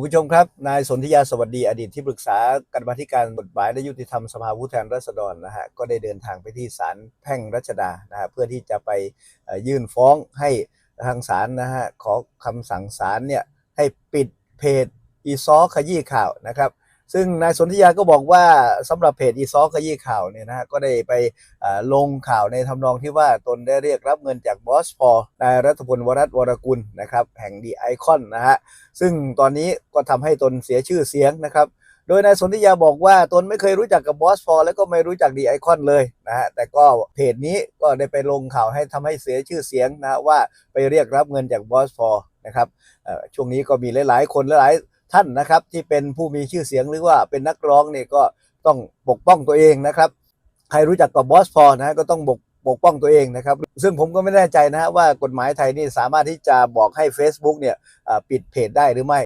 คุณผู้ชมครับ นายสนธิยาสวัสดีอดีตที่ปรึกษากรรมธิการกฎหมายและยุติธรรมสภาผู้แทนราษฎรนะฮะก็ได้เดินทางไปที่ศาลแพ่งรัชดานะฮะเพื่อที่จะไปยื่นฟ้องให้ทางศาลนะฮะขอคำสั่งศาลเนี่ยให้ปิดเพจอีซอขยี้ข่าวนะครับ ซึ่งนายสนธิยาก็บอกว่าสำหรับเพจอีซอขยี้ข่าวเนี่ยนะฮะก็ได้ไปลงข่าวในทำนองที่ว่าตนได้เรียกรับเงินจากบอสพอนายรัฐพลวรัตน์วรกุลนะครับแห่งดีไอคอนนะฮะซึ่งตอนนี้ก็ทำให้ตนเสียชื่อเสียงนะครับโดยนายสนธิยาบอกว่าตนไม่เคยรู้จักกับบอสฟอร์แล้วก็ไม่รู้จักดีไอคอนเลยนะฮะแต่ก็เพจนี้ก็ได้ไปลงข่าวให้ทำให้เสียชื่อเสียงนะว่าไปเรียกรับเงินจากบอสฟอร์นะครับช่วงนี้ก็มีหลายๆ คนหลายๆ ท่านนะครับที่เป็นผู้มีชื่อเสียงหรือว่าเป็นนักร้องเนี่ยก็ต้องปกป้องตัวเองนะครับใครรู้จักกับบอสพอนะฮะก็ต้องปกปกป้องตัวเองนะครับ ซึ่งผมก็ไม่แน่ใจนะฮะว่ากฎหมายไทยนี่สามารถที่จะบอกให้ Facebook เนี่ยปิดเพจได้หรือไม่